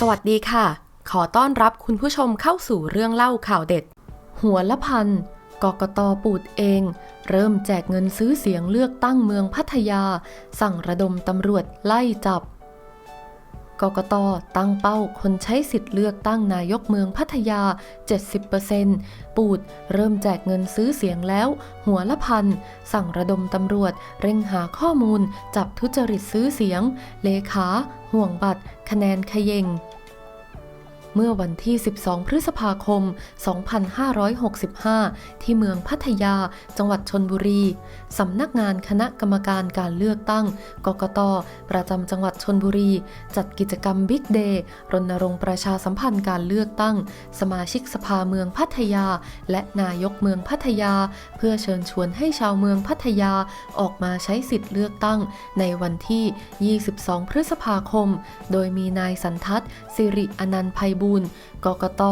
สวัสดีค่ะ ขอต้อนรับคุณผู้ชมเข้าสู่เรื่องเล่าข่าวเด็ด หัวละพันกกตปูดเอง เริ่มแจกเงินซื้อเสียงเลือกตั้งเมืองพัทยา สั่งระดมตำรวจไล่จับ กกตตั้งเป้าคนใช้สิทธิ์เลือกตั้งนายกเมืองพัทยา 70%ปูดเริ่มแจกเงินซื้อเสียงแล้ว หัวละพัน สั่งระดมตำรวจ เร่งหาข้อมูล จับทุจริตซื้อเสียง เลขา ห่วงบัตร คะแนนเขยง เมื่อวันที่ 12 พฤษภาคม 2565 ที่เมืองพัทยา จังหวัดชนบุรี สำนักงานคณะกรรมการการเลือกตั้ง กกต ประจำจังหวัดชนบุรี จัดกิจกรรมบิ๊กเดย์รณรงค์ประชาสัมพันธ์การเลือกตั้ง สมาชิกสภาเมืองพัทยา และนายกเมืองพัทยา เพื่อเชิญชวนให้ชาวเมืองพัทยาออกมาใช้สิทธิ์เลือกตั้ง ในวันที่ 22 พฤษภาคม โดยมีนายสันทัศน์สิริอนันต์ไพบูลย์กกต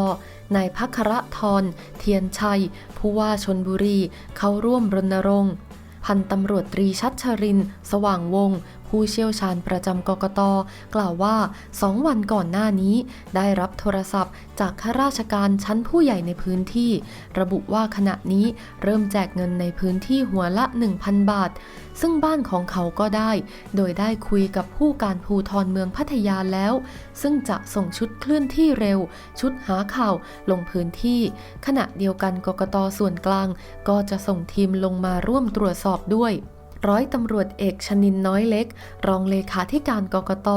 นายพัคระทร เทียนชัย ผู้ว่าชนบุรี เข้าร่วมรณรงค์ พันตำรวจตรีชัชริน สว่างวงศ์ ผู้เชี่ยวชาญประจำกกตกล่าวว่าสองวันก่อนหน้านี้ ได้รับโทรศัพท์จากข้าราชการชั้นผู้ใหญ่ในพื้นที่ ระบุว่าขณะนี้เริ่มแจกเงินในพื้นที่หัวละ 1,000 บาท ซึ่งบ้านของเขาก็ได้ โดยได้คุยกับผู้การภูทรเมืองพัทยาแล้ว ซึ่งจะส่งชุดเคลื่อนที่เร็ว ชุดหาข่าวลงพื้นที่ ขณะเดียวกันกกตส่วนกลาง ก็จะส่งทีมลงมาร่วมตรวจสอบด้วย ร้อยตำรวจเอกชนินน้อยเล็ก รองเลขาธิการกกต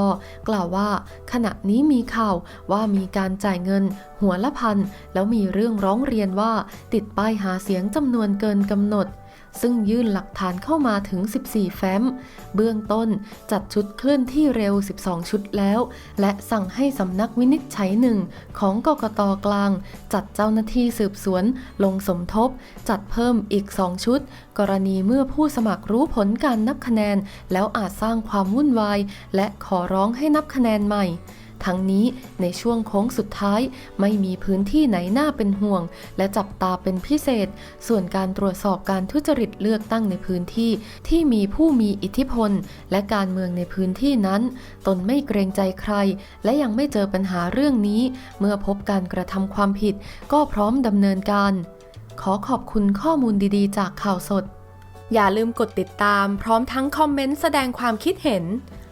กล่าวว่า ขณะนี้มีข่าวว่ามีการจ่ายเงิน หัวละพัน แล้วมีเรื่องร้องเรียนว่า ติดป้ายหาเสียงจำนวนเกินกำหนด ซึ่งยื่นหลักฐานเข้ามาถึง 14 แฟ้ม เบื้องต้นจัดชุดเคลื่อนที่เร็ว 12 ชุดแล้ว และสั่งให้สำนักวินิจฉัยหนึ่งของกกตกลาง จัดเจ้าหน้าที่สืบสวน ลงสมทบ จัดเพิ่มอีก 2 ชุด กรณีเมื่อผู้สมัครรู้ผลการนับคะแนน แล้วอาจสร้างความวุ่นวาย และขอร้องให้นับคะแนนใหม่ ทั้งนี้ในช่วงโค้งสุดท้ายไม่มีพื้นที่ไหนน่าเป็นห่วง และจับตาเป็นพิเศษ ส่วนการตรวจสอบการทุจริตเลือกตั้งในพื้นที่ ที่มีผู้มีอิทธิพล และการเมืองในพื้นที่นั้น ตนไม่เกรงใจใคร และยังไม่เจอปัญหาเรื่องนี้ เมื่อพบการกระทำความผิด ก็พร้อมดำเนินการ ขอขอบคุณข้อมูลดีๆ จากข่าวสด อย่าลืมกดติดตาม พร้อมทั้งคอมเมนต์แสดงความคิดเห็น